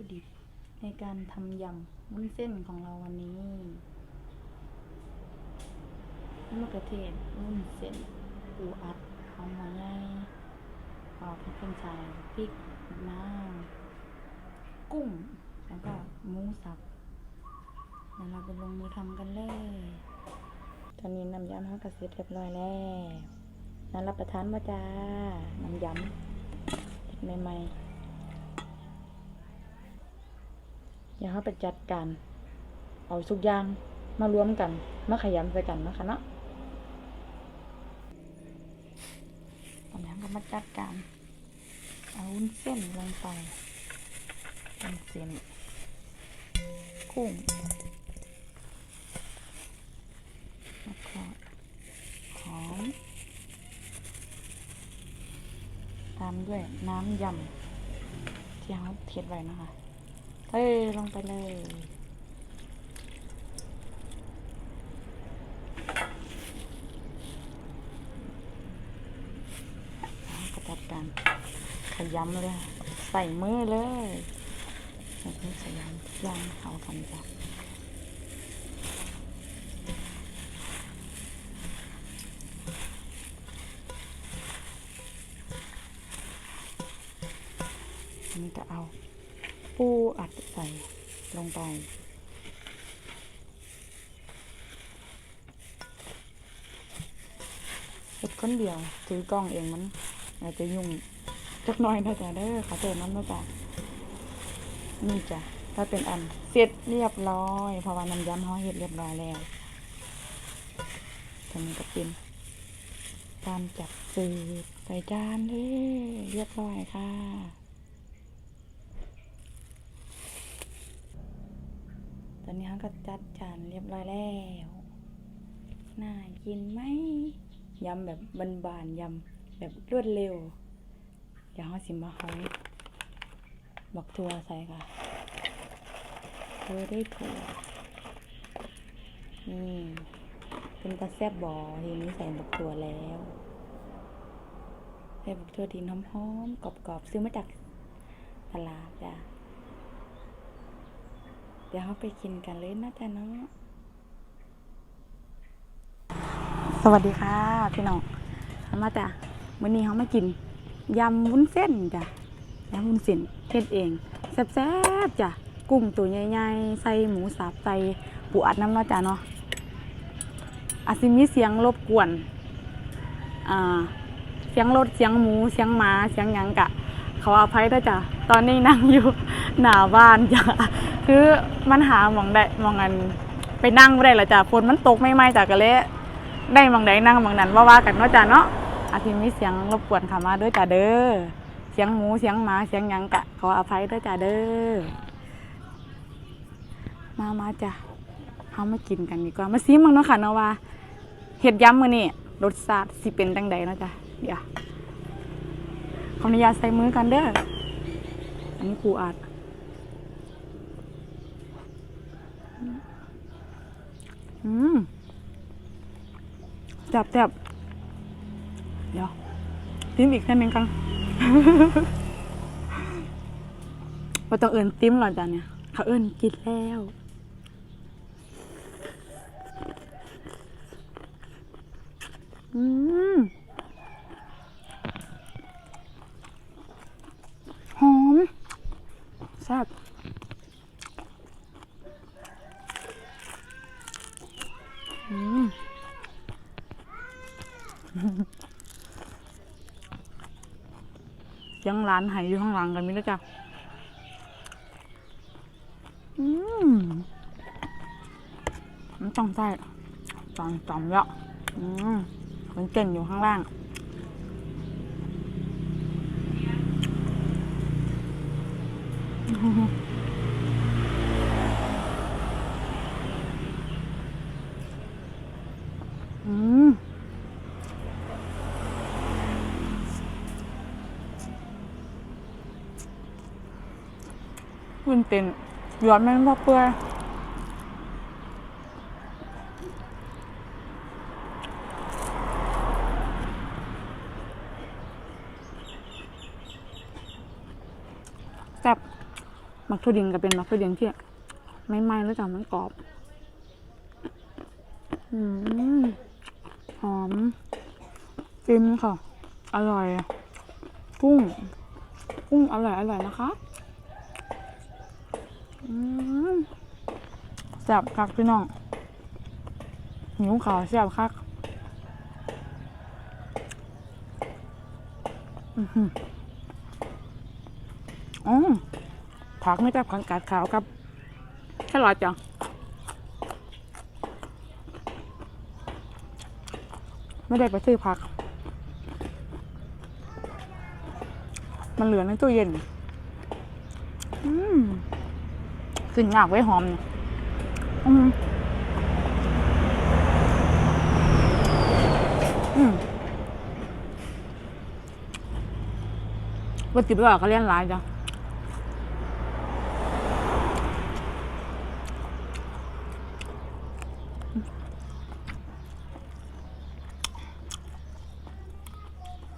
ถุดิบในการทำยำวุ้นเส้นของเราวันนี้มะเขือเทศวุ้นเส้นปูอัดหอมหัวใหญ่ปอกพริกเป็นชายพริกน้ำกุ้ง แล้วก็หมูสับเดี๋ยวเราไปลงมือทำกันเลย ตอนนี้น้ำยำเขากระเสร็จเรียบร้อยแล้วน่ารับประทานมาจ้าน้ำยำใหม่ๆ เดี๋ยวเขาไปจัดการ เอาทุกอย่างมารวมกันมาขยำใส่กันนะคะเนาะตอนนี้ก็มาจัดการ เอาวุ้นเส้นลงไปวุ้นเส้นกุ้งแล้วก็หอมตามด้วยน้ำยำที่เขาเทศไว้นะคะ เฮ้ยลงไปเลยกระจัดการขยำเลย ใส่มือเลยใส่มือขยำทุกอย่างเขากันจ้ะนนี้ก็เอา ปูอัดใส่ลงไปเฮ็ดคนเดียวถือกล้องเองมันอาจจะยุ่งจักหน่อยนะจ๊ะเด้อขอเตือนน้ำนะจ๊ะนี่จ้ะถ้าเป็นอันเสร็จเรียบร้อยเพราะว่าน้ำยำเขาเฮ็ดเรียบร้อยแล้วตอนนี้ก็เป็นการจัดเสิร์ฟใส่จานเลยเรียบร้อยค่ะ อนนี้เขาก็จัดจานเรียบร้อยแล้ว น่ากินไหมยำแบบบานๆยำแบบรวดเร็ว เดี๋ยวเราสิมาหอยบักทัวใส่ค่ะเธอได้ถั่วนี่เป็นตาแซบบอทีนี้ใส่บักทัวแล้วใส่บักทัวดินหอมๆกรอบๆ ซื้อมาจากตลาดจ้ะ เดี๋ยวเราไปกินกันเลยนะจ๊ะเนาะสวัสดีค่ะพี่น้องเอามาจ้ะวันนี้เขามากินยำวุ้นเส้นจ้ะยำวุ้นเส้นเฮ็ดเองแซ่บๆจ้ะกุ้งตัวใหญ่ๆใส่หมูสับใส่ปูอัดน้ำเนาะจ้ะเนาะอาจสิมีเสียงรบกวนอ่าเสียงรถเสียงหมูเสียงหมาเสียงยังกะ เขาอภัยด้วยจ้ะตอนนี้นั่งอยู่หน้าบ้านจ้ะ คือมันหาหมองได้หมองอันไปนั่งไม่ได้ละจ้ะฝนมันตกไม่ไหม้จ้ะก็เลยได้หมองใดนั่งหมองนั้นว่าว่ากันเนาะจ้ะเนาะอาจสิมีเสียงรบกวนเข้ามาด้วยจ้ะเด้อเสียงหมูเสียงหมาเสียงหยังกะขออภัยด้วยจ้ะเด้อมามาจ้ะเฮามากินกันดีกว่ามาซิมังเนาะค่ะเนาะว่าเห็ดยำมื้อนี้รสชาติสิเป็นจังใดเนาะจ้ะเดี๋ยวขออนุญาตใส่มือกันเด้ออันนี้ครูอาด อืมจับจับเดี๋ยวติ้มอีกแค่นึงกันว่าต้องเอินติ้มหรอจ้ะเนี่ยเขาเอินกินแล้วอืมหอมแซ่บอืม ยังร้านหายอยู่ข้างหลังกันมิแล้วจ้ะอืมมันต้องใส่จอมจอมเยอะอืมมันเก่งอยู่ข้างล่างอืม วุ้นเต้นหยอดแม่งบ่เปื่อยแซ่บมักทุดินก็เป็นมักทุดินที่ไม่ไหม้แล้วจ้ะมันกรอบหอมจิ้มค่ะ อร่อย กุ้ง กุ้งอร่อย อร่อยนะคะ แซ่บคักพี่น้องหิวขาวแซ่บคักอือผักไม่จับขังกาดขาวกับแค่รอทจังไม่ได้ไปซื้อผัก มันเหลือในตู้เย็น อืม นงากไว้หอมเนี่ยอืมอืมวัตถุดิบก็เลี้ยงหลายจ้ะ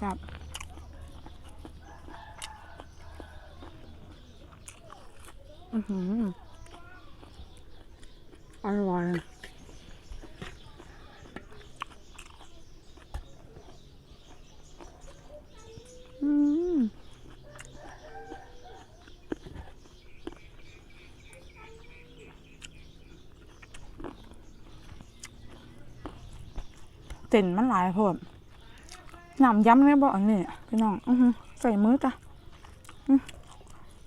จับอือหือ อร่อยอืมเต็นมันหลายโพดน้ำย้ำเลยบอันนี้พี่น้องอใส่มือจ้ะ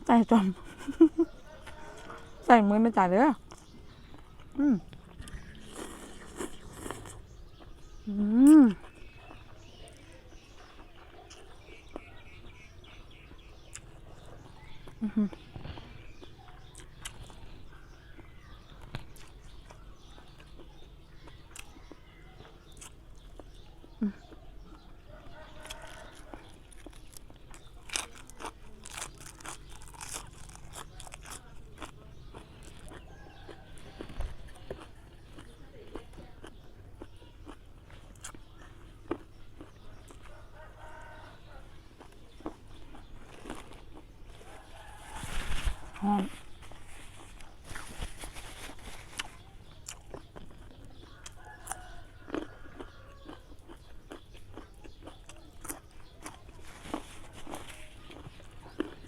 ใส่จอม ใส่มือไม่จ่ายเลยอื มอืมอื้ หอม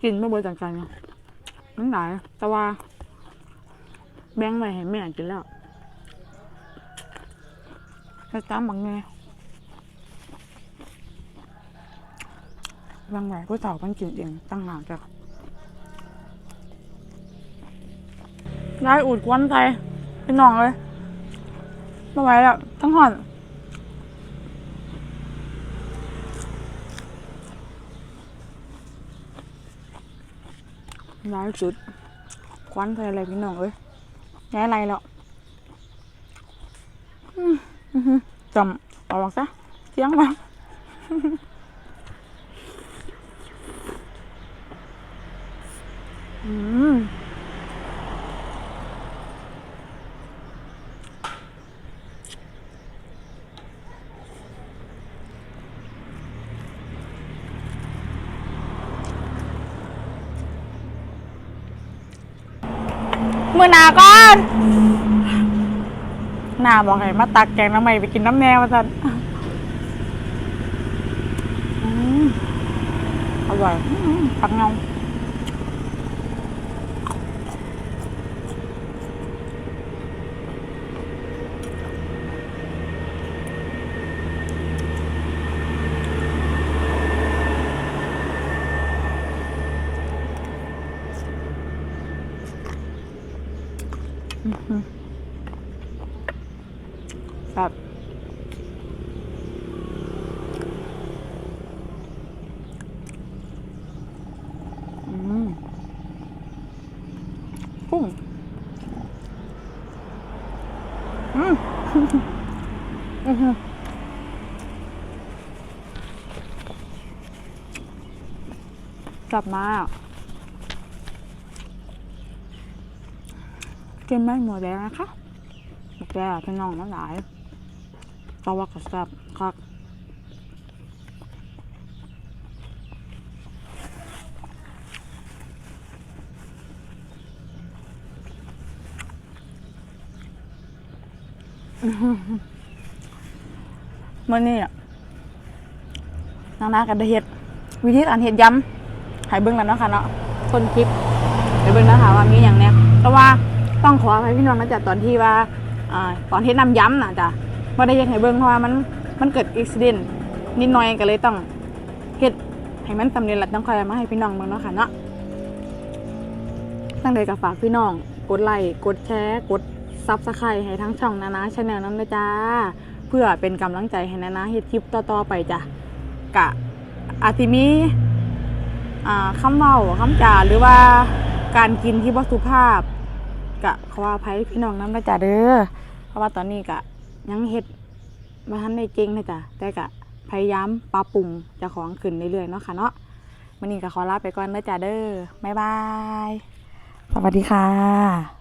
กินไม่เบื่อจังๆเนาะมันหลายแต่ว่า แบงไว้ให้แม่กินแล้วแค่ตามบางแง่บางไว้ผู้สาวมันกินเองตั้งหากจ้ะ ได้อุดควันใจเป็นหนองเลยไม่ไหวแล้วทั้งห่อนร้ายสุดควันใส่อะไรพี่น้องเอ้ยย้ายอะไรแล้วอืมออหือจำเอาออกซะเสียงมาอืม มือหนาก่อนหนาบอกให้มาตักแกงน้ำใหม่ไปกินน้ำแนวมาสันอืมอร่อยอืมผักเงา แบบกุ้งอืมอือกลับมากินไม่หมดแล้วนะคะหมดแล้วพี่น้องทั้งหลาย ตะวักแซ่บคักมันนี่นางนากันได้เห็ด วิธีการเห็ดยำหายเบิ้งแล้วเนาะค่ะเนาะคนคลิปเดี๋ยวเบิ้งนะคะว่ามีอย่างเนี้ยแต่ว่าต้องขออภัยพี่น้องนะจ๊ะตอนที่ว่าตอนเห็ดน้ำยำนะจ๊ะ บ่ได้เฮ็ดให้เบิ่งเพราะว่ามันมันเกิดอุบิเหตุนิดหน่อยก็เลยต้องเฮ็ดให้มันสำเร็จแล้วต้องคอยมาให้พี่น้องเบิ่งเนาะค่ะเนาะตั้งใดก็ฝากพี่น้อง กดไลค์กดแชร์กดซับสไครต์ให้ทั้งช่องนานาชาแนลนั้นนะจ้า เพื่อเป็นกำลังใจให้นานาเฮ็ดคลิปต่อๆไปจ้ะกะอาจสิมีอ่าคำเว้าคำจาหรือว่าการกินที่บ่สุภาพกะขออภัยพี่น้องน้ำนะจ้ะเด้อเพราะว่าตอนนี้กะ ยังเฮ็ดมาทันได้เก่งนะจ้ะแต่กะพยายามปรับปรุงจะของขึ้นเรื่อยๆเนาะค่ะเนาะวันนี้ก็ขอลาไปก่อนเด้อจ้ะเด้อบ๊ายบาย สวัสดีค่ะ